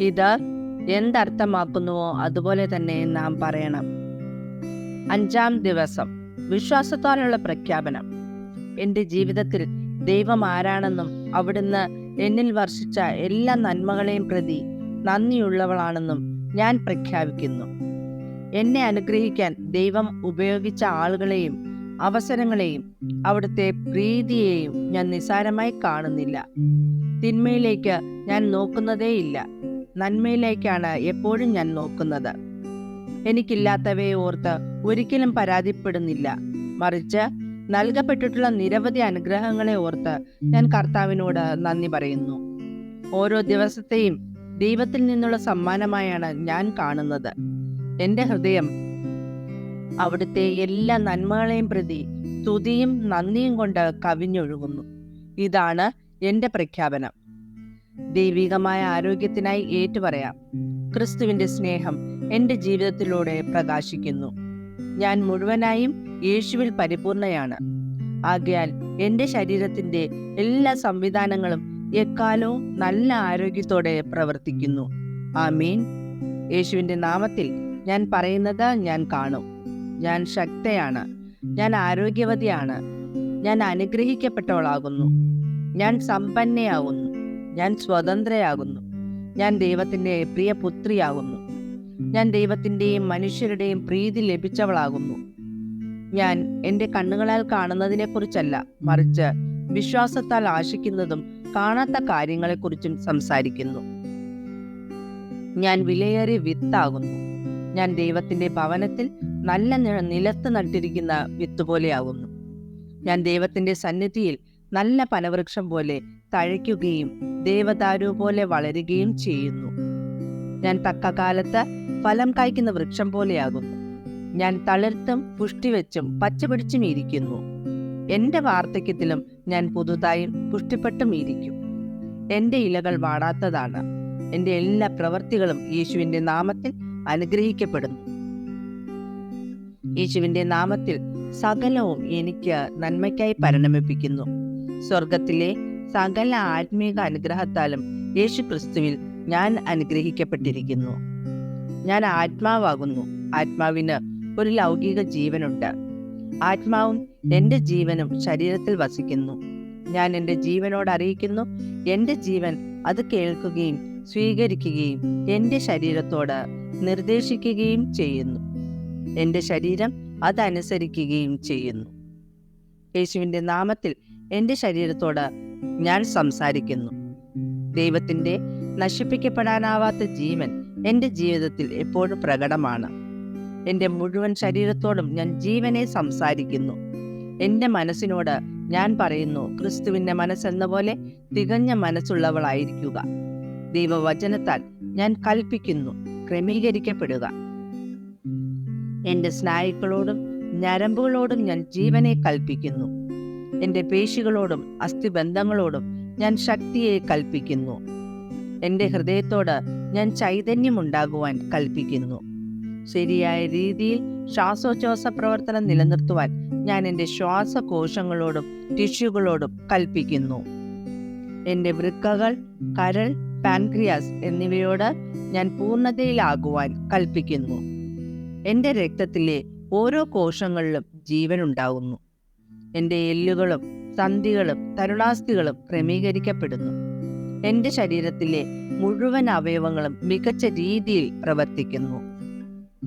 ഇത് എന്തർത്ഥമാക്കുന്നുവോ അതുപോലെ തന്നെ നാം പറയണം. അഞ്ചാം ദിവസം വിശ്വാസത്താലുള്ള പ്രഖ്യാപനം. എന്റെ ജീവിതത്തിൽ ദൈവം ആരാണെന്നും അവിടുന്ന് എന്നിൽ വർഷിച്ച എല്ലാ നന്മകളെയും പ്രതി നന്ദിയുള്ളവളാണെന്നും ഞാൻ പ്രഖ്യാപിക്കുന്നു. എന്നെ അനുഗ്രഹിക്കാൻ ദൈവം ഉപയോഗിച്ച ആളുകളെയും അവസരങ്ങളെയും അവിടുത്തെ പ്രീതിയെയും ഞാൻ നിസാരമായി കാണുന്നില്ല. തിന്മയിലേക്ക് ഞാൻ നോക്കുന്നതേയില്ല. നന്മയിലേക്കാണ് എപ്പോഴും ഞാൻ നോക്കുന്നത്. എനിക്കില്ലാത്തവയെ ഓർത്ത് ഒരിക്കലും പരാതിപ്പെടുന്നില്ല. മറിച്ച് നൽകപ്പെട്ടിട്ടുള്ള നിരവധി അനുഗ്രഹങ്ങളെ ഓർത്ത് ഞാൻ കർത്താവിനോട് നന്ദി പറയുന്നു. ഓരോ ദിവസത്തെയും ദൈവത്തിൽ നിന്നുള്ള സമ്മാനമായാണ് ഞാൻ കാണുന്നത്. എന്റെ ഹൃദയം അവിടുത്തെ എല്ലാ നന്മകളെയും പ്രതി സ്തുതിയും നന്ദിയും കൊണ്ട് കവിഞ്ഞൊഴുകുന്നു. ഇതാണ് എന്റെ പ്രഖ്യാപനം. ദൈവികമായ ആരോഗ്യത്തിനായി ഏറ്റുപറയാം. ക്രിസ്തുവിന്റെ സ്നേഹം എന്റെ ജീവിതത്തിലൂടെ പ്രകാശിക്കുന്നു. ഞാൻ മുഴുവനായും യേശുവിൽ പരിപൂർണയാണ്. ആകയാൽ എന്റെ ശരീരത്തിന്റെ എല്ലാ സംവിധാനങ്ങളും എക്കാലവും നല്ല ആരോഗ്യത്തോടെ പ്രവർത്തിക്കുന്നു. ആമീൻ. യേശുവിന്റെ നാമത്തിൽ ഞാൻ പറയുന്നത് ഞാൻ കാണും. ഞാൻ ശക്തയാണ്. ഞാൻ ആരോഗ്യവതിയാണ്. ഞാൻ അനുഗ്രഹിക്കപ്പെട്ടവളാകുന്നു. ഞാൻ സമ്പന്നയാകുന്നു ഞാൻ സ്വതന്ത്രയാകുന്നു. ഞാൻ ദൈവത്തിന്റെ പ്രിയ പുത്രിയാകുന്നു. ഞാൻ ദൈവത്തിന്റെയും മനുഷ്യരുടെയും പ്രീതി ലഭിച്ചവളാകുന്നു. ഞാൻ എന്റെ കണ്ണുകളാൽ കാണുന്നതിനെക്കുറിച്ചല്ല മറിച്ച് വിശ്വാസത്താൽ ആശിക്കുന്നതും കാണാത്ത കാര്യങ്ങളെക്കുറിച്ചും സംസാരിക്കുന്നു. ഞാൻ വിലയേറിയ വിത്താകുന്നു. ഞാൻ ദൈവത്തിന്റെ ഭവനത്തിൽ നല്ല നിലത്ത് നട്ടിരിക്കുന്ന വിത്ത് പോലെയാകുന്നു. ഞാൻ ദൈവത്തിന്റെ സന്നിധിയിൽ നല്ല പനവൃക്ഷം പോലെ തഴയ്ക്കുകയും ദേവദാരു പോലെ വളരുകയും ചെയ്യുന്നു. ഞാൻ തക്ക കാലത്ത് ഫലം കായ്ക്കുന്ന വൃക്ഷം പോലെയാകുന്നു. ഞാൻ തളിർത്തും പുഷ്ടിവെച്ചും പച്ചപിടിച്ചും ഇരിക്കുന്നു. എന്റെ വാർദ്ധക്യത്തിലും ഞാൻ പുതുതായും പുഷ്ടിപ്പെട്ടും ഇരിക്കും. എന്റെ ഇലകൾ വാടാത്തതാണ്. എന്റെ എല്ലാ പ്രവൃത്തികളും യേശുവിന്റെ നാമത്തിൽ അനുഗ്രഹിക്കപ്പെടുന്നു. യേശുവിന്റെ നാമത്തിൽ സകലവും എനിക്ക് നന്മയ്ക്കായി പരിണമിപ്പിക്കുന്നു സ്വർഗത്തിലെ സകല ആത്മീക അനുഗ്രഹത്താലും യേശു ക്രിസ്തുവിൽ ഞാൻ അനുഗ്രഹിക്കപ്പെട്ടിരിക്കുന്നു. ഞാൻ ആത്മാവാകുന്നു. ആത്മാവിന് ഒരു ലൗകിക ജീവനുണ്ട്. ആത്മാവും എന്റെ ജീവനും ശരീരത്തിൽ വസിക്കുന്നു. ഞാൻ എന്റെ ജീവനോട് അറിയിക്കുന്നു. എന്റെ ജീവൻ അത് കേൾക്കുകയും സ്വീകരിക്കുകയും എന്റെ ശരീരത്തോട് നിർദ്ദേശിക്കുകയും ചെയ്യുന്നു. എന്റെ ശരീരം അതനുസരിക്കുകയും ചെയ്യുന്നു. യേശുവിന്റെ നാമത്തിൽ എന്റെ ശരീരത്തോട് ഞാൻ സംസാരിക്കുന്നു. ദൈവത്തിന്റെ നശിപ്പിക്കപ്പെടാനാവാത്ത ജീവൻ എന്റെ ജീവിതത്തിൽ എപ്പോഴും പ്രകടമാണ്. എന്റെ മുഴുവൻ ശരീരത്തോടും ഞാൻ ജീവനെ സംസാരിക്കുന്നു. എന്റെ മനസ്സിനോട് ഞാൻ പറയുന്നു ക്രിസ്തുവിന്റെ മനസ്സെന്ന പോലെ തികഞ്ഞ മനസ്സുള്ളവളായിരിക്കുക. ദൈവവചനത്താൽ ഞാൻ കൽപ്പിക്കുന്നു ക്രമീകരിക്കപ്പെടുക. എന്റെ സ്നായുക്കളോടും ഞരമ്പുകളോടും ഞാൻ ജീവനെ കൽപ്പിക്കുന്നു. എന്റെ പേശികളോടും അസ്ഥിബന്ധങ്ങളോടും ഞാൻ ശക്തിയെ കൽപ്പിക്കുന്നു. എന്റെ ഹൃദയത്തോട് ഞാൻ ചൈതന്യമുണ്ടാകുവാൻ കൽപ്പിക്കുന്നു. ശരിയായ രീതിയിൽ ശ്വാസോച്ഛ്വാസ പ്രവർത്തനം നിലനിർത്തുവാൻ ഞാൻ എന്റെ ശ്വാസകോശങ്ങളോടും ടിഷ്യൂകളോടും കൽപ്പിക്കുന്നു. എന്റെ വൃക്കകൾ കരൾ പാൻക്രിയാസ് എന്നിവയോട് ഞാൻ പൂർണതയിലാകുവാൻ കൽപ്പിക്കുന്നു. എന്റെ രക്തത്തിലെ ഓരോ കോശങ്ങളിലും ജീവനുണ്ടാകുന്നു എന്റെ എല്ലുകളും സന്ധികളും തരുണാസ്ഥികളും ക്രമീകരിക്കപ്പെടുന്നു. എന്റെ ശരീരത്തിലെ മുഴുവൻ അവയവങ്ങളും മികച്ച രീതിയിൽ പ്രവർത്തിക്കുന്നു.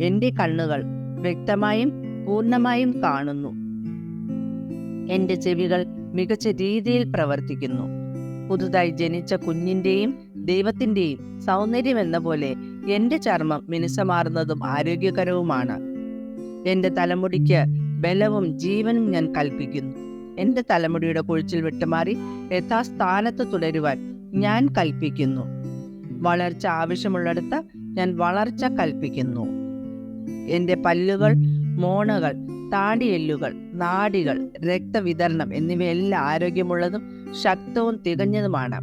എന്റെ കണ്ണുകൾ വ്യക്തമായും പൂർണമായും കാണുന്നു. എന്റെ ചെവികൾ മികച്ച രീതിയിൽ പ്രവർത്തിക്കുന്നു. പുതുതായി ജനിച്ച കുഞ്ഞിന്റെയും ദൈവത്തിന്റെയും സൗന്ദര്യം എന്ന പോലെ എന്റെ ചർമ്മം മിനുസമാർന്നതും ആരോഗ്യകരവുമാണ്. എന്റെ തലമുടിക്ക് ബലവും ജീവനും ഞാൻ കൽപ്പിക്കുന്നു. എന്റെ തലമുടിയുടെ കൊഴിച്ചിൽ വിട്ടുമാറി യഥാസ്ഥാനത്ത് തുടരുവാൻ ഞാൻ കൽപ്പിക്കുന്നു. വളർച്ച ആവശ്യമുള്ളിടത്ത് ഞാൻ വളർച്ച കൽപ്പിക്കുന്നു. എന്റെ പല്ലുകൾ മോണകൾ താടിയെല്ലുകൾ നാടികൾ രക്തവിതരണം എന്നിവയെല്ലാം ആരോഗ്യമുള്ളതും ശക്തവും തികഞ്ഞതുമാണ്.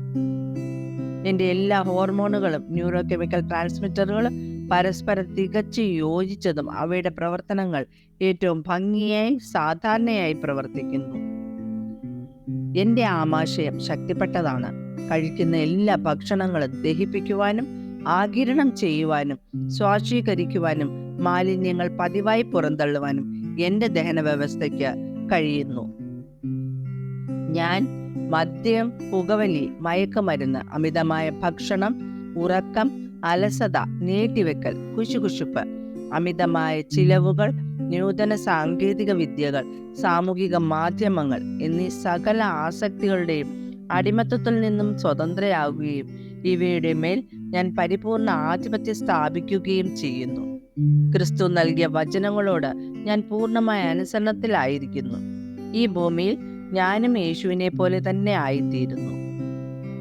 എന്റെ എല്ലാ ഹോർമോണുകളും ന്യൂറോ കെമിക്കൽ ട്രാൻസ്മിറ്ററുകളും പരസ്പരം തികച്ചു യോജിച്ചതും അവയുടെ പ്രവർത്തനങ്ങൾ ഏറ്റവും ഭംഗിയായി സാധാരണയായി പ്രവർത്തിക്കുന്നു. എന്റെ ആമാശയം ശക്തിപ്പെട്ടതാണ്. കഴിക്കുന്ന എല്ലാ ഭക്ഷണങ്ങളും ദഹിപ്പിക്കുവാനും ആകിരണം ചെയ്യുവാനും സ്വാശീകരിക്കുവാനും മാലിന്യങ്ങൾ പതിവായി പുറന്തള്ളുവാനും എന്റെ ദഹന വ്യവസ്ഥയ്ക്ക് കഴിയുന്നു. ഞാൻ മദ്യം പുകവലി മയക്കുമരുന്ന് അമിതമായ ഭക്ഷണം ഉറക്കം അലസത നീട്ടിവെക്കൽ കുശുകുശുപ്പ് അമിതമായ ചിലവുകൾ നൂതന സാങ്കേതിക വിദ്യകൾ സാമൂഹിക മാധ്യമങ്ങൾ എന്നീ സകല ആസക്തികളുടെയും അടിമത്തത്തിൽ നിന്നും സ്വതന്ത്രയാകുകയും ഇവയുടെ മേൽ ഞാൻ പരിപൂർണ ആധിപത്യം സ്ഥാപിക്കുകയും ചെയ്യുന്നു. ക്രിസ്തു നൽകിയ വചനങ്ങളോട് ഞാൻ പൂർണമായ അനുസരണത്തിലായിരിക്കുന്നു. ഈ ഭൂമിയിൽ ഞാനും യേശുവിനെ പോലെ തന്നെ ആയിത്തീരുന്നു.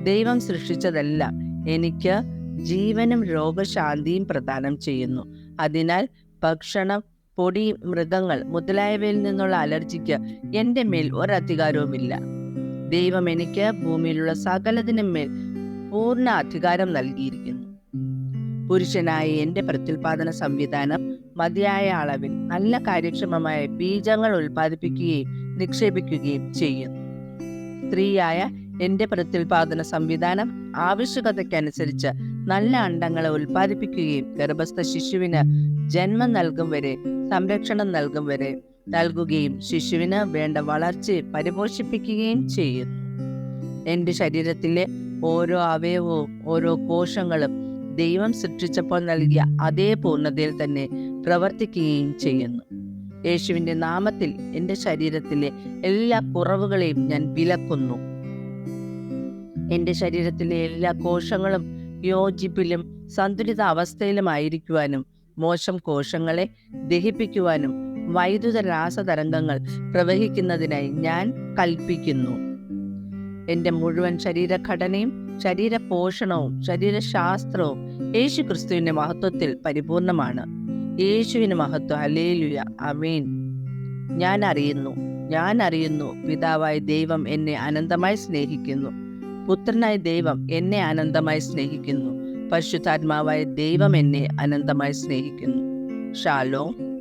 ദൈവം സൃഷ്ടിച്ചതെല്ലാം. എനിക്ക് ജീവനും രോഗശാന്തിയും പ്രദാനം ചെയ്യുന്നു. അതിനാൽ ഭക്ഷണം പൊടി മൃഗങ്ങൾ മുതലായവയിൽ നിന്നുള്ള അലർജിക്ക് എന്റെ മേൽ ഒരധികാരവുമില്ല. ദൈവം എനിക്ക് ഭൂമിയിലുള്ള സകലതിനും മേൽ പൂർണ അധികാരം നൽകിയിരിക്കുന്നു. പുരുഷനായ എന്റെ പ്രത്യുൽപാദന സംവിധാനം മതിയായ അളവിൽ നല്ല കാര്യക്ഷമമായ ബീജങ്ങൾ ഉൽപ്പാദിപ്പിക്കുകയും നിക്ഷേപിക്കുകയും ചെയ്യുന്നു. സ്ത്രീയായ എന്റെ പ്രത്യുൽപാദന സംവിധാനം ആവശ്യകതയ്ക്കനുസരിച്ച് നല്ല അണ്ടങ്ങളെ ഉൽപ്പാദിപ്പിക്കുകയും ഗർഭസ്ഥ ശിശുവിന് ജന്മം നൽകും വരെ സംരക്ഷണം നൽകും വരെ നൽകുകയും ശിശുവിന് വേണ്ട വളർച്ച പരിപോഷിപ്പിക്കുകയും ചെയ്യുന്നു. എന്റെ ശരീരത്തിലെ ഓരോ അവയവവും ഓരോ കോശങ്ങളും ദൈവം സൃഷ്ടിച്ചപ്പോൾ നൽകിയ അതേ പൂർണതയിൽ തന്നെ പ്രവർത്തിക്കുകയും ചെയ്യുന്നു. യേശുവിന്റെ നാമത്തിൽ എന്റെ ശരീരത്തിലെ എല്ലാ കുറവുകളെയും ഞാൻ വിലക്കുന്നു. എന്റെ ശരീരത്തിലെ എല്ലാ കോശങ്ങളും യോജിപ്പിലും സന്തുലിത അവസ്ഥയിലുമായിരിക്കുവാനും മോശം കോശങ്ങളെ ദഹിപ്പിക്കുവാനും വൈദ്യുത രാസതരംഗങ്ങൾ പ്രവഹിക്കുന്നതിനായി ഞാൻ കൽപ്പിക്കുന്നു. എന്റെ മുഴുവൻ ശരീരഘടനയും ശരീര പോഷണവും ശരീരശാസ്ത്രവും യേശു ക്രിസ്തുവിന്റെ മഹത്വത്തിൽ പരിപൂർണമാണ്. യേശുവിന് മഹത്വം. അലേലുയ അമീൻ ഞാൻ അറിയുന്നു. ഞാൻ അറിയുന്നു. പിതാവായ ദൈവം എന്നെ അനന്തമായി സ്നേഹിക്കുന്നു. പുത്രനായ ദൈവം എന്നെ അനന്തമായി സ്നേഹിക്കുന്നു. പരിശുദ്ധാത്മാവായ ദൈവം എന്നെ അനന്തമായി സ്നേഹിക്കുന്നു. ഷാലോം.